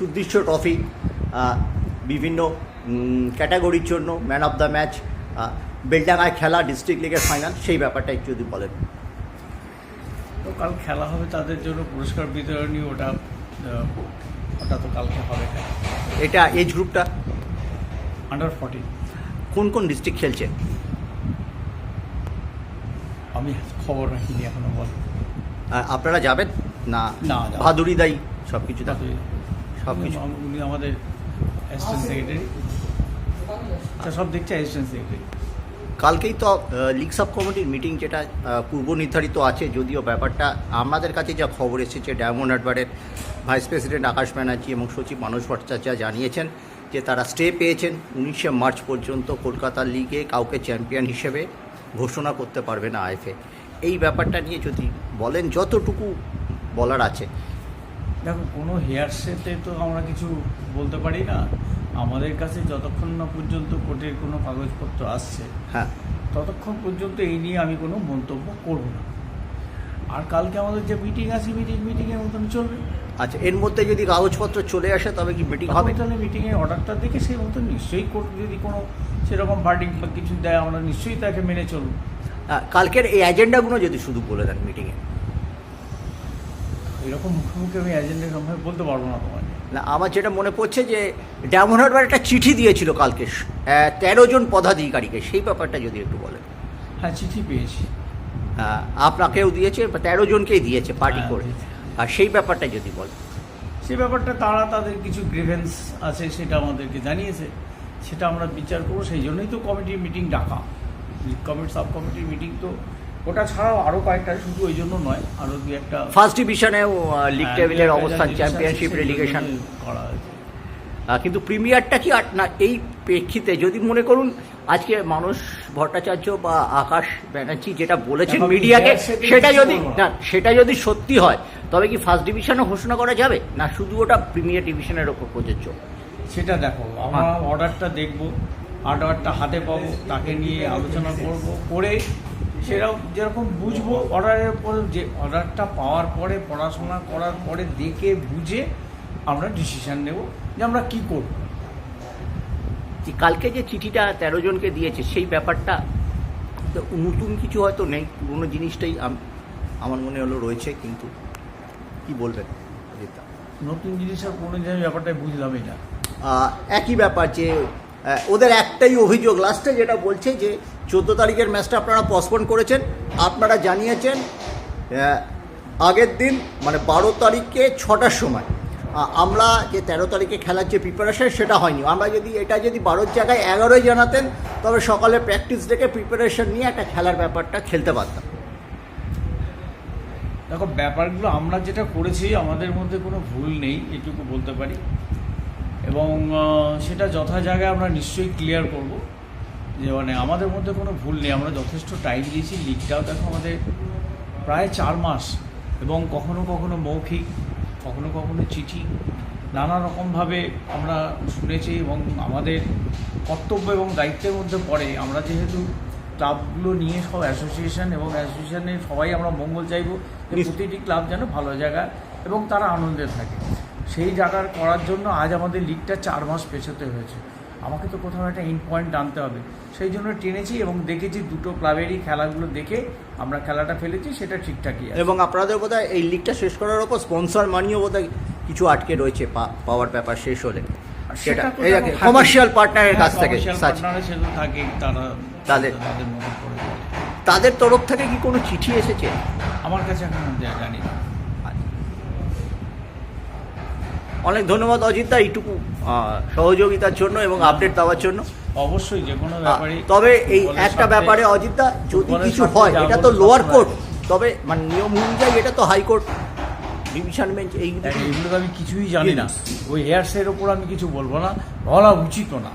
সুদৃশ্য ট্রফি বিভিন্ন ক্যাটাগরির জন্য ম্যান অফ দ্য ম্যাচ বেলডাঙায় খেলা ডিস্ট্রিক্ট লিগের ফাইনাল সেই ব্যাপারটা একটু যদি বলেন। তো কাল খেলা হবে তাদের জন্য পুরস্কার বিতরণী ওটা ওটা তো কালকে হবে। এটা এজ গ্রুপটা আন্ডার ফর্টি কোন কোন ডিস্ট্রিক্ট খেলছে? আমি খবর রাখিনি এখনও বল। আপনারা যাবেন? না? না, ভাদুরি দায়ী সব কিছু সব কিছু উনি- উনি আমাদের অ্যাসিস্ট্যান্ট সেক্রেটারি আচ্ছা সব দেখছে অ্যাসিস্ট্যান্ট সেক্রেটারি কালকেই তো লিগ সাব কমিটির মিটিং যেটা পূর্ব নির্ধারিত আছে যদিও ব্যাপারটা আমাদের কাছে যা খবর এসেছে ডায়মন্ড হারবারের ভাইস প্রেসিডেন্ট আকাশ ব্যানার্জি এবং সচিব মানস ভট্টাচার্য জানিয়েছেন যে তারা স্টে পেয়েছেন। উনিশে মার্চ পর্যন্ত কলকাতা লিগে কাউকে চ্যাম্পিয়ন হিসেবে ঘোষণা করতে পারবে না আইএফএ। এই ব্যাপারটা নিয়ে যদি বলেন যতটুকু বলার আছে দেখো কোনো হেয়ার সেতে তো আমরা কিছু বলতে পারি না। আমাদের কাছে যতক্ষণ না পর্যন্ত কোর্টের কোনো কাগজপত্র আসছে হ্যাঁ। ততক্ষণ পর্যন্ত এই নিয়ে আমি কোনো মন্তব্য করব না। আর কালকে আমাদের যে মিটিং আছে মিটিং মিটিংয়ের মতন চলবে। আচ্ছা এর মধ্যে যদি কাগজপত্র চলে আসে তবে কি মিটিং হবে? তাহলে মিটিংয়ের অর্ডারটা দেখে সেই মতন নিশ্চয়ই কোর্ট যদি কোনো সেরকম ভার্ডিং বা কিছু দেয় আমরা নিশ্চয়ই তাকে মেনে চলব। কালকের এই এজেন্ডাগুলো যদি শুধু বলে দেন মিটিংয়ে এরকম মুখে মুখে আমি এজেন্ডা সম্পর্কে বলতে পারব না তোমাকে না আমার যেটা মনে পড়ছে যে ডায়মন্ড হারবার একটা চিঠি দিয়েছিল কালকে তেরো জন পদাধিকারীকে সেই ব্যাপারটা যদি একটু বলেন। হ্যাঁ চিঠি পেয়েছি। আপনাকেও দিয়েছে তেরো জনকেই দিয়েছে পার্টি হ্যাঁ, করে। আর সেই ব্যাপারটা যদি বলেন। সে ব্যাপারটা তারা তাদের কিছু গ্রিভেন্স আছে সেটা আমাদেরকে জানিয়েছে। সেটা আমরা বিচার করব সেই জন্যই তো কমিটির মিটিং ডাকা। কমিটি সাব কমিটির মিটিং তো ওটা ছাড়াও আরও কয়েকটা শুধু ওই জন্য নয় আরও দু একটা ফার্স্ট ডিভিশনেও লিগ হ্যাঁ, টেবিলের অবস্থান চ্যাম্পিয়নশিপ রেলিগেশন করা হয়েছে। কিন্তু প্রিমিয়ারটা কি না এই প্রেক্ষিতে যদি মনে করুন আজকে মানুষ ভট্টাচার্য বা আকাশ ব্যানার্জি যেটা বলেছেন মিডিয়াকে সেটা যদি না। না। সেটা যদি সত্যি হয় তবে কি ফার্স্ট ডিভিশনে ঘোষণা করা যাবে? না শুধু ওটা প্রিমিয়ার ডিভিশনের ওপর প্রযোজ্য? সেটা দেখো আমরা অর্ডারটা দেখব অর্ডারটা হাতে পাবো তাকে নিয়ে আলোচনা করব করে সেরকম যেরকম বুঝব অর্ডারের পরে যে অর্ডারটা পাওয়ার পরে পড়াশোনা করার পরে দেখে বুঝে আমরা ডিসিশন নেব যে আমরা কি করব। যে কালকে যে চিঠিটা তেরো জনকে দিয়েছে সেই ব্যাপারটা তো নতুন কিছু হয়তো নেই পুরোনো জিনিসটাই আমার মনে হলো রয়েছে কিন্তু কি বলবেন? নতুন জিনিসের কোনো জিনিস ব্যাপারটা বুঝলামই না। একই ব্যাপার যে ওদের একটাই অভিযোগ লাস্টে যেটা বলছে যে চোদ্দ তারিখের ম্যাচটা আপনারা পসপন করেছেন, আপনারা জানিয়েছেন আগের দিন মানে বারো তারিখে ছটার সময়। আমরা যে তেরো তারিখে খেলার যে প্রিপারেশন সেটা হয়নি। আমরা যদি, এটা যদি বারোর জায়গায় এগারোই জানাতেন, তবে সকালে প্র্যাকটিস ডেকে প্রিপারেশন নিয়ে একটা খেলার ব্যাপারটা খেলতে পারতাম। দেখো, ব্যাপারগুলো আমরা যেটা করেছি, আমাদের মধ্যে কোনো ভুল নেই, এটুকু বলতে পারি। এবং সেটা যথা জায়গায় আমরা নিশ্চয়ই ক্লিয়ার করব। যে মানে আমাদের মধ্যে কোনো ভুল নেই আমরা যথেষ্ট টাইম দিয়েছি লিগটাও দেখো আমাদের প্রায় চার মাস এবং কখনো কখনো মৌখিক কখনো কখনো চিঠি নানা রকমভাবে আমরা শুনেছি এবং আমাদের কর্তব্য এবং দায়িত্বের মধ্যে পড়ে। আমরা যেহেতু ক্লাবগুলো নিয়ে সব অ্যাসোসিয়েশন এবং অ্যাসোসিয়েশনের সবাই আমরা মঙ্গল চাইব যে প্রতিটি ক্লাব যেন ভালো জায়গা এবং তারা আনন্দে থাকে। সেই জায়গার করার জন্য আজ আমাদের লিগটা চার মাস পেছোতে হয়েছে। আমাকে তো কোথাও একটা ইন পয়েন্ট আনতে হবে। সেই জন্য টেনেছি এবং দেখেছি দুটো ক্লাবেরই খেলাগুলো দেখে আমরা খেলাটা ফেলেছি সেটা ঠিকঠাকই এবং আপনাদের বোধহয় এই লিগটা শেষ করার ওপর স্পন্সর মানিও বোধহয় কিছু আটকে রয়েছে পাওয়ার ব্যাপার শেষ হলে। সেটা এই কমার্শিয়াল পার্টনারের কাছ হ্যাঁ, থেকে থাকে তারা তাদের- তাদের তরফ থেকে কি কোনো চিঠি এসেছে? আমার কাছে এখন জানি না অনেক ধন্যবাদ অজিতদা এইটুকু সহযোগিতার জন্য এবং আপডেট দেওয়ার জন্য। অবশ্যই যে কোনো ব্যাপারে তবে এই একটা ব্যাপারে অজিতদা যদি কিছু হয় এটা তো লোয়ার কোর্ট তবে মানে নিয়ম অনুযায়ী এটা তো হাইকোর্ট ডিভিশন বেঞ্চ এইগুলো তো আমি কিছুই জানি না। ওই হেয়ারসের ওপর আমি কিছু বলব না বলা উচিত না।